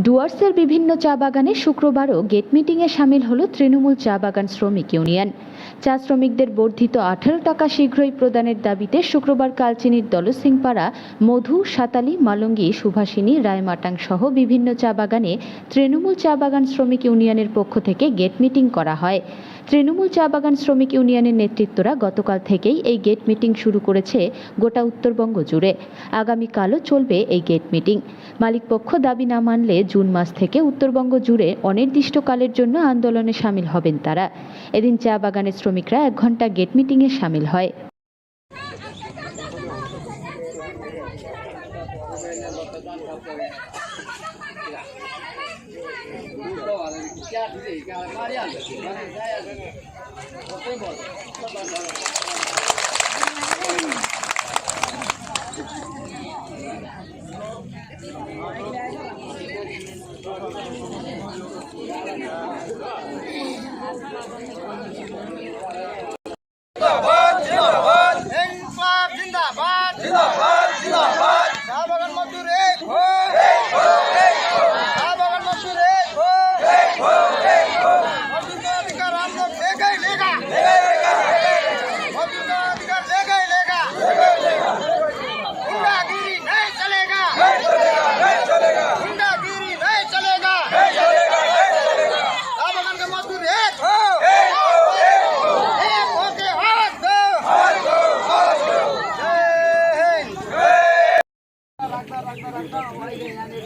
ডুয়ার্সের বিভিন্ন চা বাগানে শুক্রবারও গেট মিটিংয়ে সামিল হলো তৃণমূল চা বাগান শ্রমিক ইউনিয়ন। চা শ্রমিকদের বর্ধিত আঠারো টাকা শীঘ্রই প্রদানের দাবিতে শুক্রবার কালচিনির দলসিংপাড়া মধু, সাতালি, মালঙ্গি, সুভাষিনী, রায়মাটাং সহ বিভিন্ন চা বাগানে তৃণমূল চা বাগান শ্রমিক ইউনিয়নের পক্ষ থেকে গেট মিটিং করা হয়। তৃণমূল চা বাগান শ্রমিক ইউনিয়নের নেতৃত্বরা গতকাল থেকেই এই গেট মিটিং শুরু করেছে গোটা উত্তরবঙ্গ জুড়ে। আগামীকালও চলবে এই গেট মিটিং। মালিকপক্ষ দাবি না মানলে জুন মাস থেকে উত্তরবঙ্গ জুড়ে অনির্দিষ্টকালের জন্য আন্দোলনে সামিল হবেন তারা। এদিন চা বাগানের শ্রমিকরা এক ঘণ্টা গেট মিটিংয়ে সামিল হয়। 家出去干嘛去了？干？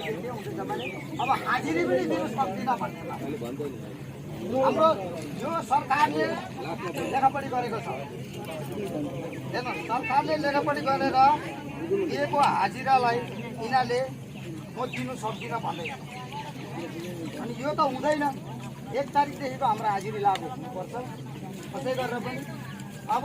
हिंद अब हाजिरी पनि दिनु सक्दिनँ भन्ने हाम्रो यो सरकारले लेखापढी गरेको छ हेर्नु सरकारले लेखापढी गरेर दिएको हाजिरालाई यिनीहरूले म दिनु सक्दिनँ भन्दैछ अनि यो त हुँदैन। एक तारिकदेखिको हाम्रो हाजिरी लागु हुनुपर्छ। कसै गरेर पनि। अब